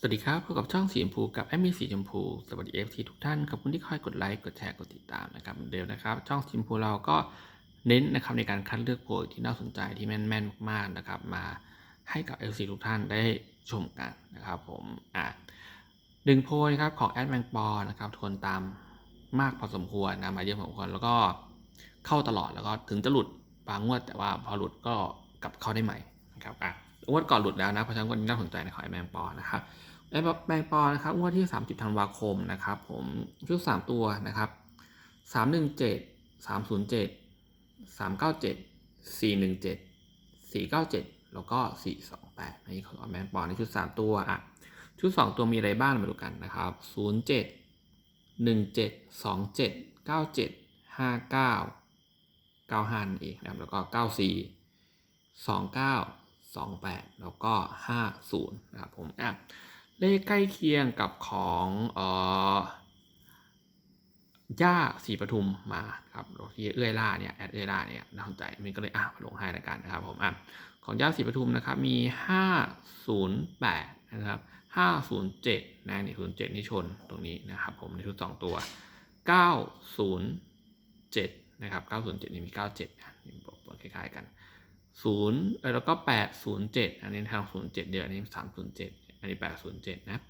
สวัสดีครับ พบกับช่องสีชมพูกับแอมมี่สีชมพู สวัสดีเอฟทีทุกท่านขอบคุณที่คอยกดไลค์กดแชร์กดติดตามนะครับเหมือนเดิมนะครับ ช่องสีชมพูเราก็เน้นนะครับในการคัดเลือกโพยที่น่าสนใจที่แม่นๆมากๆนะครับ มาให้กับเอฟซีทุกท่านได้ชมกันนะครับผมอะหนึ่งโพยครับของแอดแมงปอนะครับทวนตามมากพอสมควรนะมาเยอะพอสมควรแล้วก็เข้าตลอดแล้วก็ถึงจะหลุดบางงวดแต่ว่าพอหลุดก็กลับเข้าได้ใหม่นะครับอะ งวดก่อนหลุดแล้วนะเพราะฉะนั้นวันนี้น่าสนใจในของแอแมงปอนะครับไอแบงปอนะครับงวดที่ 30ธันวาคมนะครับ ผมชุด3ตัวนะครับ317 307 397 417 497 แล้วก็ 428นนี้ขอแบงปอในชุด 3 ตัวอะชุด 2 ตัวมีอะไรบ้างมาดูกันนะครับ 07 17 27 97 59 95นั่นเองนะครับแล้วก็ 94 29 28 แล้วก็ 50 นะครับผมอะเลขใกล้เคียงกับของเอ่อย่าสีปทุมมาครับที่เอื้อยล่าเนี่ยแอดเอื้อยล่าเนี่ยน่าสนใจมันก็เลยอะลงให้ล้วกันนะครับผมอะของย่าสีปทุมนะครับมี 508 นะครับ507นะนี่07นี่ชนตรงนี้นะครับผมในชุด 2 ตัว 907 นะครับ 907 นี่มี 97นะนี่บอกคล้ายๆกัน 0แล้วก็ 807 อันนี้ทาง 07 เดียวอันนี้ 307 อันนี้ 807 นะ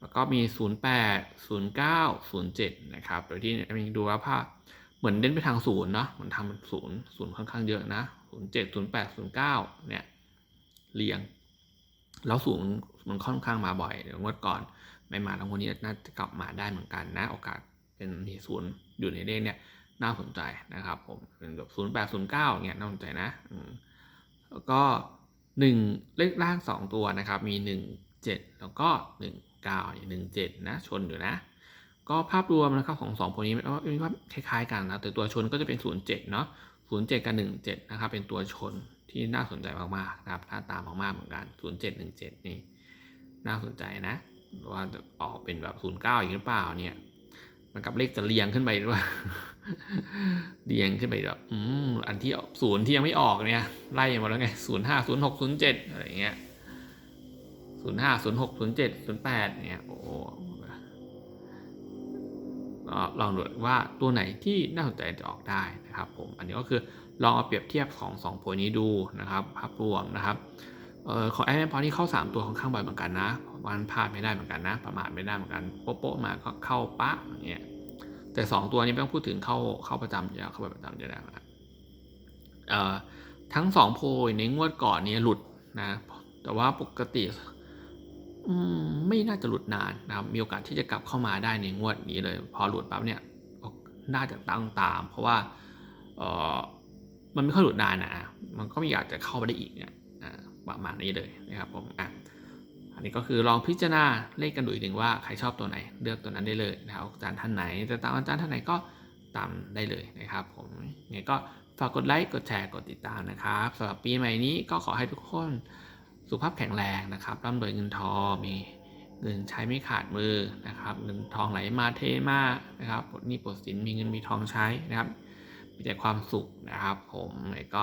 แล้วก็มี 08 09 07 นะครับ โดยที่เนี่ยมีดูว่าภาพเหมือนเด่นไปทางศูนย์เนาะเหมือนทำเป็นศูนย์ศูนย์ค่อนข้างเยอะนะ 07 08 09 เนี่ย เรียง แล้วศูนย์มันค่อนข้างมาบ่อย เดี๋ยวงวดก่อนไม่มาทั้งคนนี้น่าจะกลับมาได้เหมือนกันนะ โอกาสเป็นที่ศูนย์อยู่ในเลขเนี่ยน่าสนใจนะครับผมเป็นแบบ08 09เนี่ยน่าสนใจนะอืม แล้วก็หนึ่งเลขล่างสองตัวนะครับ มีหนึ่งเจ็ดแล้วก็หนึ่งเก้าหนึ่งเจ็ดนะ ชนอยู่นะ ก็ภาพรวมนะครับของสองคนนี้มันมีว่าคล้ายๆกันนะแต่ตัวชนก็จะเป็นศูนย์เจ็ดเนาะศูนย์เจ็ดกับหนึ่งเจ็ดนะครับ เป็นตัวชนที่น่าสนใจมากๆนะครับน่าตามมากๆเหมือนกันศูนย์เจ็ดหนึ่งเจ็ดนี่ น่าสนใจนะ ว่าจะออกเป็นแบบศูนย์เก้าอีกหรือเปล่าเนี่ย มันกับเลขจะเรียงขึ้นไปด้วยเรียงขึ้นไปแบบอืมอันที่ศูนย์ที่ยังไม่ออกเนี่ยไล่มาแล้วไงศูนย์ห้าศูนย์หกศูนย์เจ็ดอะไรเงี้ยศูนย์ห้าศูนย์หกศูนย์เจ็ดศูนย์แปดเนี่ยโอ้โหก็ลองดูว่าตัวไหนที่น่าสนใจจะออกได้นะครับผมอันนี้ก็คือลองเอาเปรียบเทียบของสองโพยนี้ดูนะครับภาพรวมนะครับ ของแอดแมนพอที่เข้า 3 ตัวค่อนข้างบ่อยเหมือนกันนะวันพลาดไม่ได้เหมือนกันนะ ประมาทไม่ได้เหมือนกันโป๊ะๆมาก็เข้าปะอย่างเงี้ยแต่ 2 ตัวนี้ไม่ต้องพูดถึงเข้าเข้าประจำอยู่แล้วเข้าประจำอยู่แล้วนะเอ่อทั้ง 2 โพยในงวดก่อนนี้หลุดนะ แต่ว่าปกติไม่น่าจะหลุดนานนะครับมีโอกาสที่จะกลับเข้ามาได้ในงวดนี้เลย พอหลุดปั๊บเนี่ยน่าจะตั้งตาม เพราะว่าเออมันไม่ค่อยหลุดนานนะมันก็มีอยากจะเข้าไปได้อีกเนี่ย ประมาณนี้เลยนะครับผมอะอันนี้ก็คือลองพิจารณาเลขกันดูอีกหนึ่งว่าใครชอบตัวไหนเลือกตัวนั้นได้เลยนะครับอาจารย์ท่านไหนจะตามอาจารย์ท่านไหนก็ตามได้เลยนะครับผมยังไงก็ฝากกดไลค์กดแชร์กดติดตามนะครับสำหรับปีใหม่นี้ก็ขอให้ทุกคนสุขภาพแข็งแรงนะครับร่ำรวยเงินทองมีเงินใช้ไม่ขาดมือนะครับเงินทองไหลมาเทมานะครับปลดหนี้ปลดสินมีเงินมีทองใช้นะครับมีแต่ความสุขนะครับ ผมแล้วก็